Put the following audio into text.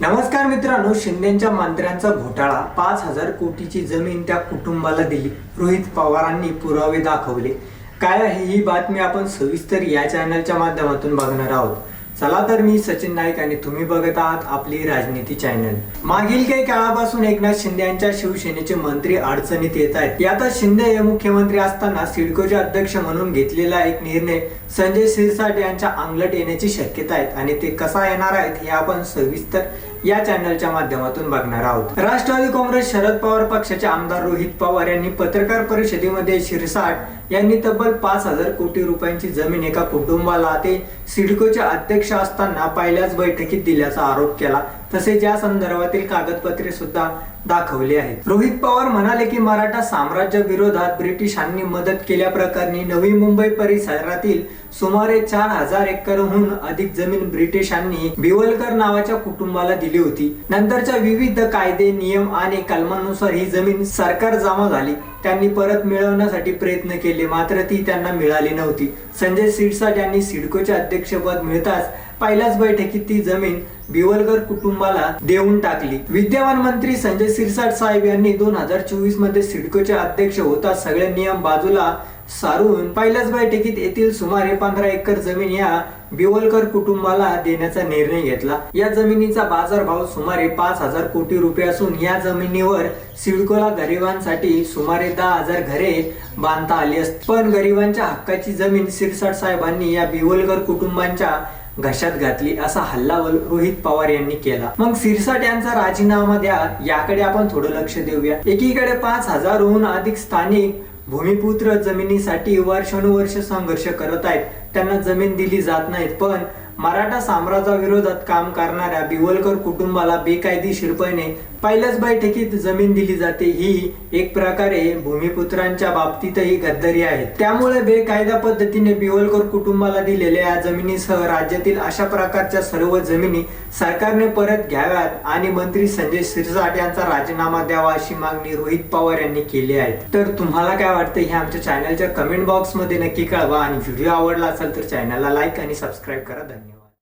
नमस्कार मित्रांनो शिंदेच्या मंत्र्यांचा घोटाळा. पाच हजार कोटीची जमीन त्या कुटुंबाला दिली. रोहित पवारांनी पुरावे दाखवले. काय आहे ही बातमी आपण सविस्तर या चॅनलच्या माध्यमातून बघणार आहोत. चला तर मी सचिन नाईक आणि तुम्ही बघत आहात आपली राजनीती चॅनल. मागील काही काळापासून एकनाथ शिंदे यांच्या शिवसेनेचे मंत्री अडचणीत येत आहेत. यातच शिंदे हे मुख्यमंत्री असताना सिडकोचे अध्यक्ष म्हणून घेतलेला एक निर्णय संजय शिरसाट यांच्या अंगलट येण्याची शक्यता आहे आणि ते कसा येणार आहेत हे आपण सविस्तर या चॅनलच्या माध्यमातून बघणार आहोत. राष्ट्रवादी काँग्रेस शरद पवार पक्षाचे आमदार रोहित पवार यांनी पत्रकार परिषदेमध्ये शिरसाट यांनी तब्बल पाच हजार कोटी रुपयांची जमीन एका कुटुंबाला ते सिडकोचे अध्यक्ष असताना पहिल्याच बैठकीत दिल्याचा आरोप केला. तसेच या संदर्भातील कागदपत्रे सुद्धा दाखवली आहेत. रोहित पवार म्हणाले की मराठा साम्राज्य विरोधात ब्रिटिशांनी मदत केल्याप्रकरणी नवी मुंबई परिसरातील सुमारे चार हजार एकरहून अधिक जमीन ब्रिटिशांनी बिवलकर नावाच्या कुटुंबाला दिली होती. नंतरच्या विविध कायदे नियम आणि कलमांनुसार ही जमीन सरकार जमा झाली. त्यांनी परत मिळवण्यासाठी प्रयत्न केले. मात्र ती त्यांना मिळाली नव्हती. संजय सिरसाट यांनी सिडकोचे अध्यक्षपद मिळताच पहिल्याच बैठकीत ती जमीन बिवलकर कुटुंबाला देऊन टाकली. विद्यमान मंत्री संजय सिरसाट साहेब यांनी दोन हजार चोवीसमध्ये सिडकोचे अध्यक्ष होता सगळे नियम बाजूला सारून पहिल्याच बैठकीत येथील सुमारे पंधरा एकर जमीन या बिवलकर कुटुंबाला देण्याचा निर्णय घेतला. या जमिनीचा बाजारभाव सुमारे पाच हजार कोटी रुपये असून या जमिनीवर सिडकोला गरिबांसाठी सुमारे दहा हजार घरे बांधता आली असत. पण गरिबांच्या हक्काची जमीन सिरसाट साहेबांनी या बिवलकर कुटुंबांच्या घशात घातली असा हल्ला वल- रोहित पवार यांनी केला. मग सिरसाट यांचा राजीनामा द्या याकडे आपण थोडं लक्ष देऊया. एकीकडे पाच हजारहून अधिक स्थानिक भूमिपुत्र जमिनीसाठी वर्षानुवर्ष संघर्ष करत आहेत. त्यांना जमीन दिली जात नाहीत पण मराठा साम्राज्याविरोधात काम करणाऱ्या बिवलकर कुटुंबाला बेकायदेशीरपणे पहिल्याच बैठकीत जमीन दिली जाते. ही एक प्रकारे भूमिपुत्रांच्या बाबतीतही गद्दारी आहे. त्यामुळे बेकायदा पद्धतीने बिवलकर कुटुंबाला दिलेल्या या जमिनीसह राज्यातील अशा प्रकारच्या सर्व जमिनी सरकारने परत घ्याव्यात आणि मंत्री संजय शिरसाट यांचा राजीनामा द्यावा अशी मागणी रोहित पवार यांनी केली आहे. तर तुम्हाला काय वाटतं हे आमच्या चॅनलच्या कमेंट बॉक्समध्ये नक्की कळवा आणि व्हिडिओ आवडला असेल तर चॅनलला लाईक आणि सबस्क्राईब करा. धन्यवाद.